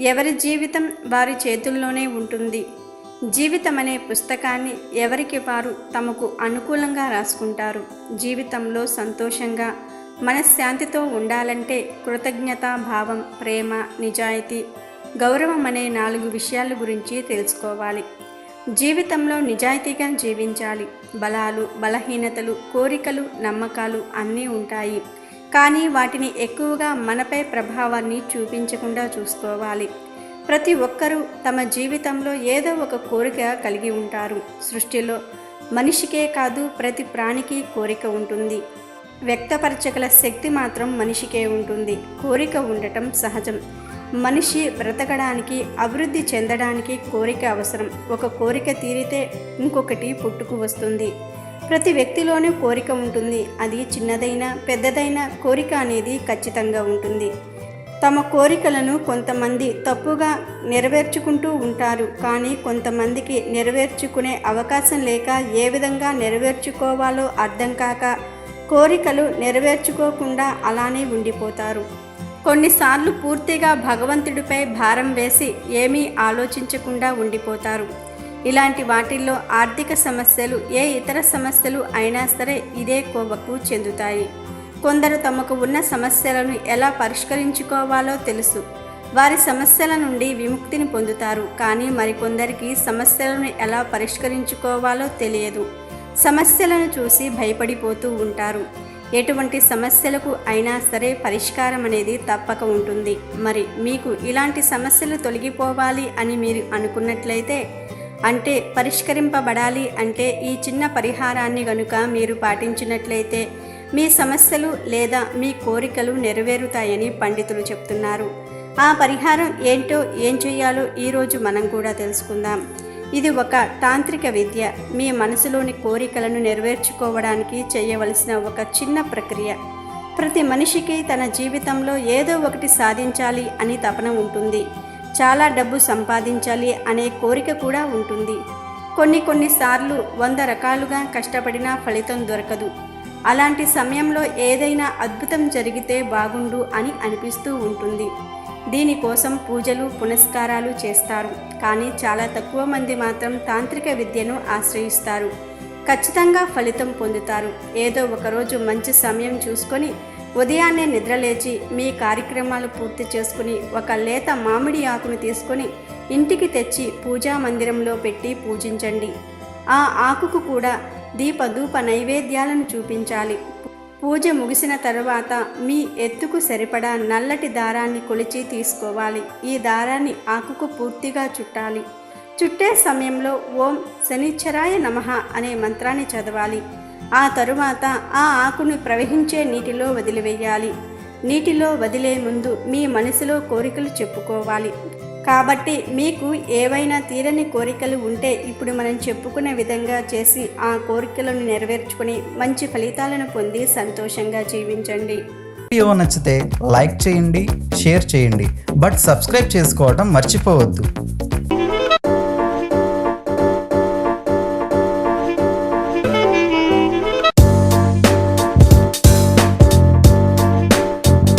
ఎవరి జీవితం వారి చేతుల్లోనే ఉంటుంది. జీవితం అనే పుస్తకాన్ని ఎవరికి వారు తమకు అనుకూలంగా రాసుకుంటారు. జీవితంలో సంతోషంగా మనశ్శాంతితో ఉండాలంటే కృతజ్ఞతా భావం ప్రేమ నిజాయితీ గౌరవం అనే నాలుగు విషయాల గురించి తెలుసుకోవాలి. జీవితంలో నిజాయితీగా జీవించాలి. బలాలు బలహీనతలు కోరికలు నమ్మకాలు అన్నీ ఉంటాయి. కానీ వాటిని ఎక్కువగా మనపై ప్రభావాన్ని చూపించకుండా చూసుకోవాలి. ప్రతి ఒక్కరూ తమ జీవితంలో ఏదో ఒక కోరిక కలిగి ఉంటారు. సృష్టిలో మనిషికే కాదు ప్రతి ప్రాణికి కోరిక ఉంటుంది. వ్యక్తపరచగల శక్తి మాత్రం మనిషికే ఉంటుంది. కోరిక ఉండటం సహజం. మనిషి బ్రతకడానికి అభివృద్ధి చెందడానికి కోరిక అవసరం. ఒక కోరిక తీరితే ఇంకొకటి పుట్టుకు వస్తుంది. ప్రతి వ్యక్తిలోనూ కోరిక ఉంటుంది. అది చిన్నదైనా పెద్దదైనా కోరిక అనేది ఖచ్చితంగా ఉంటుంది. తమ కోరికలను కొంతమంది తప్పుగా నెరవేర్చుకుంటూ ఉంటారు. కానీ కొంతమందికి నెరవేర్చుకునే అవకాశం లేక ఏ విధంగా నెరవేర్చుకోవాలో అర్థం కాక కోరికలు నెరవేర్చుకోకుండా అలానే ఉండిపోతారు. కొన్నిసార్లు పూర్తిగా భగవంతుడిపై భారం వేసి ఏమీ ఆలోచించకుండా ఉండిపోతారు. ఇలాంటి వాటిల్లో ఆర్థిక సమస్యలు ఏ ఇతర సమస్యలు అయినా సరే ఇదే కోవకు చెందుతాయి. కొందరు తమకు ఉన్న సమస్యలను ఎలా పరిష్కరించుకోవాలో తెలుసు. వారి సమస్యల నుండి విముక్తిని పొందుతారు కానీ మరికొందరికి సమస్యలను ఎలా పరిష్కరించుకోవాలో తెలియదు. సమస్యలను చూసి భయపడిపోతూ ఉంటారు. ఎటువంటి సమస్యలకు అయినా సరే పరిష్కారం అనేది తప్పక ఉంటుంది. మరి మీకు ఇలాంటి సమస్యలు తొలగిపోవాలి అని మీరు అనుకున్నట్లయితే అంటే పరిష్కరింపబడాలి అంటే ఈ చిన్న పరిహారాన్ని గనుక మీరు పాటించినట్లయితే మీ సమస్యలు లేదా మీ కోరికలు నెరవేరుతాయని పండితులు చెప్తున్నారు. ఆ పరిహారం ఏంటో ఏం చేయాలో ఈరోజు మనం కూడా తెలుసుకుందాం. ఇది ఒక తాంత్రిక విద్య. మీ మనసులోని కోరికలను నెరవేర్చుకోవడానికి చేయవలసిన ఒక చిన్న ప్రక్రియ. ప్రతి మనిషికి తన జీవితంలో ఏదో ఒకటి సాధించాలి అని తపన ఉంటుంది. చాలా డబ్బు సంపాదించాలి అనే కోరిక కూడా ఉంటుంది. కొన్ని కొన్నిసార్లు వంద రకాలుగా కష్టపడినా ఫలితం దొరకదు. అలాంటి సమయంలో ఏదైనా అద్భుతం జరిగితే బాగుండు అని అనిపిస్తూ ఉంటుంది. దీనికోసం పూజలు పునస్కారాలు చేస్తారు. కానీ చాలా తక్కువ మంది మాత్రం తాంత్రిక విద్యను ఆశ్రయిస్తారు. ఖచ్చితంగా ఫలితం పొందుతారు. ఏదో ఒకరోజు మంచి సమయం చూసుకొని ఉదయాన్నే నిద్రలేచి మీ కార్యక్రమాలు పూర్తి చేసుకుని ఒక లేత మామిడి ఆకును తీసుకొని ఇంటికి తెచ్చి పూజా మందిరంలో పెట్టి పూజించండి. ఆ ఆకుకు కూడా దీపధూప నైవేద్యాలను చూపించాలి. పూజ ముగిసిన తర్వాత మీ ఎత్తుకు సరిపడా నల్లటి దారాన్ని కొలిచి తీసుకోవాలి. ఈ దారాన్ని ఆకుకు పూర్తిగా చుట్టాలి. చుట్టే సమయంలో ఓం శనిచ్చరాయ నమః అనే మంత్రాన్ని చదవాలి. ఆ తరువాత ఆ ఆకును ప్రవహించే నీటిలో వదిలివేయాలి. నీటిలో వదిలే ముందు మీ మనసులో కోరికలు చెప్పుకోవాలి. కాబట్టి మీకు ఏవైనా తీరని కోరికలు ఉంటే ఇప్పుడు మనం చెప్పుకునే విధంగా చేసి ఆ కోరికలను నెరవేర్చుకుని మంచి ఫలితాలను పొంది సంతోషంగా జీవించండి. వీడియో నచ్చితే లైక్ చేయండి షేర్ చేయండి. బట్ సబ్స్క్రైబ్ చేసుకోవడం మర్చిపోవద్దు.